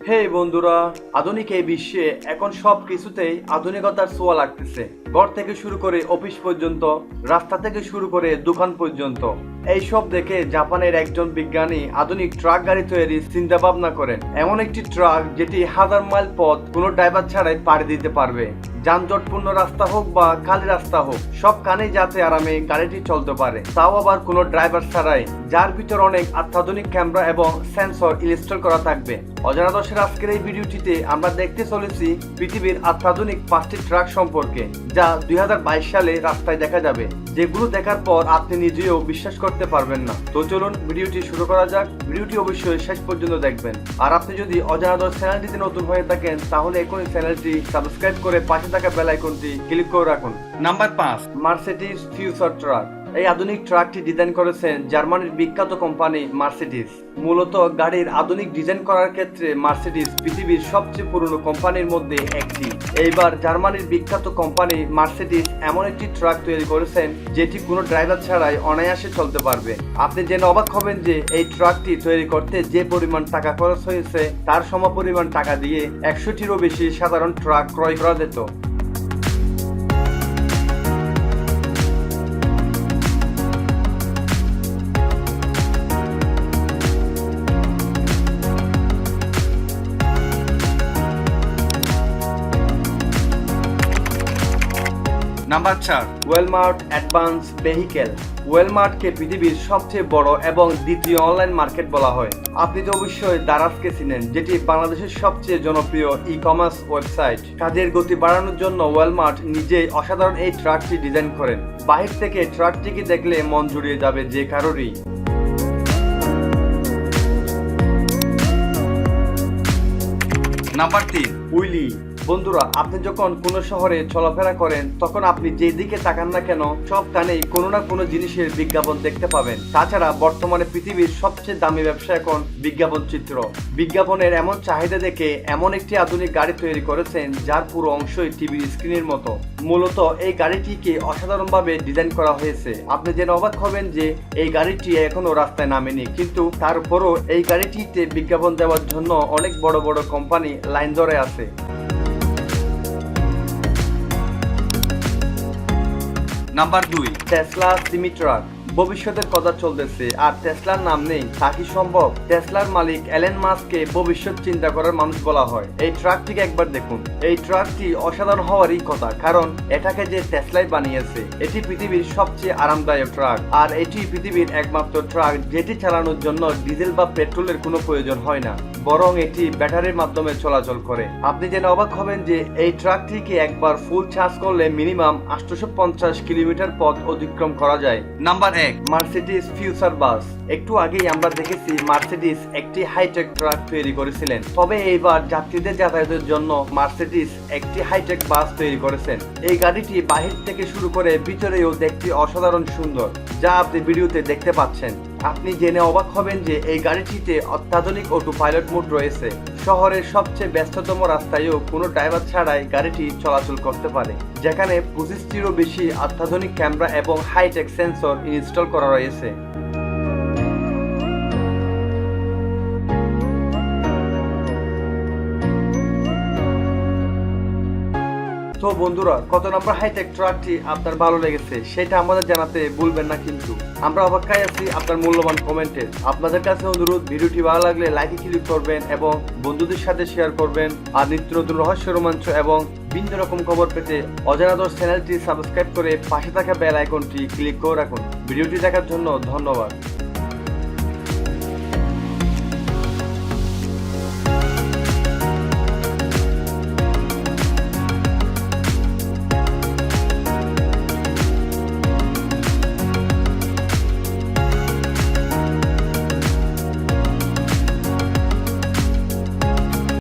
হে বন্ধুরা, আধুনিক এই বিশ্বে এখন সব কিছুতেই আধুনিকতার ছোঁয়া লাগতেছে। ঘর থেকে শুরু করে অফিস পর্যন্ত, রাস্তা থেকে শুরু করে দোকান পর্যন্ত। এই সব দেখে জাপানের একজন বিজ্ঞানী আধুনিক ট্রাক গাড়ি তৈরির চিন্তা ভাবনা করেন। এমন একটি ট্রাক যেটি হাজার মাইল পথ কোনো ড্রাইভার ছাড়াই পাড়ি দিতে পারবে। যানজটপূর্ণ রাস্তা হোক বা খালি রাস্তা হোক, সব কানেই যাতে আরামে গাড়িটি চলতে পারে। তাও আবার কোনো ড্রাইভার ছাড়াই, যার ভিতর অনেক অত্যাধুনিক ক্যামেরা এবং সেন্সর ইনস্টল করা থাকবে। অজানা দশের আজকের এই ভিডিওটিতে আমরা দেখতে চলেছি পৃথিবীর অত্যাধুনিক পাঁচটি ট্রাক সম্পর্কে যা দুই হাজার বাইশ সালে রাস্তায় দেখা যাবে যেগুলো দেখার পর আপনি নিজেও বিশ্বাস করতে পারবেন না। তো চলুন ভিডিওটি শুরু করা যাক। ভিডিওটি অবশ্যই শেষ পর্যন্ত দেখবেন। আর আপনি যদি অজানা দশ চ্যানেলটিতে নতুন হয়ে থাকেন তাহলে এখনই চ্যানেলটি সাবস্ক্রাইব করে পাশে থাকা বেল আইকনটি ক্লিক করে রাখুন। নাম্বার পাঁচ। Mercedes future truck. এই আধুনিক ট্রাকটি ডিজাইন করেছেন জার্মানির বিখ্যাত কোম্পানি মার্সিডিস মূলত গাড়ির আধুনিক ডিজাইন করার ক্ষেত্রে মার্সিডিস পৃথিবীর সবচেয়ে পুরনো কোম্পানির মধ্যে একটি। এইবার জার্মানির বিখ্যাত কোম্পানি মার্সিডিজ এমন একটি ট্রাক তৈরি করেছেন যেটি কোনো ড্রাইভার ছাড়াই অনায়াসে চলতে পারবে। আপনি জেনে অবাক হবেন যে এই ট্রাকটি তৈরি করতে যে পরিমাণ টাকা খরচ হয়েছে, তার সমপরিমাণ টাকা দিয়ে একশোটিরও বেশি সাধারণ ট্রাক ক্রয় করা যেত। নাম্বার চার ওয়েলমার্ট অ্যাডভান্স ভেহিকেল ওয়েলমার্টকে পৃথিবীর সবচেয়ে বড় এবং দ্বিতীয় অনলাইন মার্কেট বলা হয়। আপনি তো অবশ্যই দারাজকে চিনেন, যেটি বাংলাদেশের সবচেয়ে জনপ্রিয় ই কমার্স ওয়েবসাইট কাজের গতি বাড়ানোর জন্য ওয়েলমার্ট নিজেই অসাধারণ এই ট্রাকটি ডিজাইন করেন। বাহির থেকে ট্রাকটিকে দেখলে মন জুড়িয়ে যাবে যে কারোরই। নাম্বার তিন উইলি বন্ধুরা, আপনি যখন কোনো শহরে চলাফেরা করেন, তখন আপনি যেই দিকে তাকান না কেন, সব কানেই কোনো না কোনো জিনিসের বিজ্ঞাপন দেখতে পাবেন। তাছাড়া বর্তমানে পৃথিবীর সবচেয়ে দামি ব্যবসা এখন বিজ্ঞাপন চিত্র। বিজ্ঞাপনের এমন চাহিদা দেখে এমন একটি আধুনিক গাড়ি তৈরি করেছেন, যার পুরো অংশই টিভি স্ক্রিনের মতো। মূলত এই গাড়িটিকে অসাধারণভাবে ডিজাইন করা হয়েছে। আপনি জেনে অবাক হবেন যে এই গাড়িটি এখনও রাস্তায় নামেনি, কিন্তু তারপরও এই গাড়িটিতে বিজ্ঞাপন দেওয়ার জন্য অনেক বড় বড় কোম্পানি লাইন ধরে আছে। নাম্বার দুই টেসলা সিমিট্রাক ভবিষ্যতের কথা চলতেছে। আর টেসলার নাম নেই। তা কি সম্ভব? টেসলার মালিক এলেন মাস্ককে ভবিষ্যৎ চিন্তা করার মানুষ বলা হয়। এই ট্রাকটিকে একবার দেখুন। এই ট্রাকটি অসাধারণ হওয়ারই কথা, কারণ এটাকে যে টেসলাই বানিয়েছে, এটি পৃথিবীর সবচেয়ে আরামদায়ক ট্রাক। আর এটি পৃথিবীর একমাত্র ট্রাক যেটি চালানোর জন্য ডিজেল বা পেট্রোলের কোনো প্রয়োজন হয় না, বরং এটি ব্যাটারির মাধ্যমে চলাচল করে। আপনি জেনে অবাক হবেন যে এই ট্রাকটিকে একবার ফুল চার্জ করলে মিনিমাম আটশোশো কিলোমিটার পথ অতিক্রম করা যায়। নাম্বার এক মার্সিডিস ফিউচার বাস একটু আগেই আমরা দেখেছি মার্সিডিস একটি হাইটেক ট্রাক তৈরি করেছিলেন। তবে এইবার যাত্রীদের যাতায়াতের জন্য মার্সিডিস একটি হাইটেক বাস তৈরি করেছেন। এই গাড়িটি বাহির থেকে শুরু করে ভিতরেও দেখতে অসাধারণ সুন্দর, যা আপনি ভিডিওতে দেখতে পাচ্ছেন। আপনি জেনে অবাক হবেন যে এই গাড়িটিতে অত্যাধুনিক অটো পাইলট মোড রয়েছে। শহরের সবচেয়ে ব্যস্ততম রাস্তায়ও কোনো ড্রাইভার ছাড়াই গাড়িটি চলাচল করতে পারে। যেখানে পঁচিশটিরও বেশি অত্যাধুনিক ক্যামেরা এবং হাইটেক সেন্সর ইনস্টল করা রয়েছে। তো বন্ধুরা, কত নম্বর হাইটেক ট্রাকটি আপনার ভালো লেগেছে, সেটা আমাদের জানাতে ভুলবেন না কিন্তু। আমরা অপেক্ষায় আছি আপনার মূল্যবান কমেন্টে আপনাদের কাছে অনুরোধ, ভিডিওটি ভালো লাগলে লাইকে ক্লিক করবেন এবং বন্ধুদের সাথে শেয়ার করবেন। আর নিত্য নতুন রহস্য, রোমাঞ্চ এবং ভিন্ন রকম খবর পেতে অজানা দশ চ্যানেলটি সাবস্ক্রাইব করে পাশে থাকা বেল আইকনটি ক্লিক করে রাখুন। ভিডিওটি দেখার জন্য ধন্যবাদ।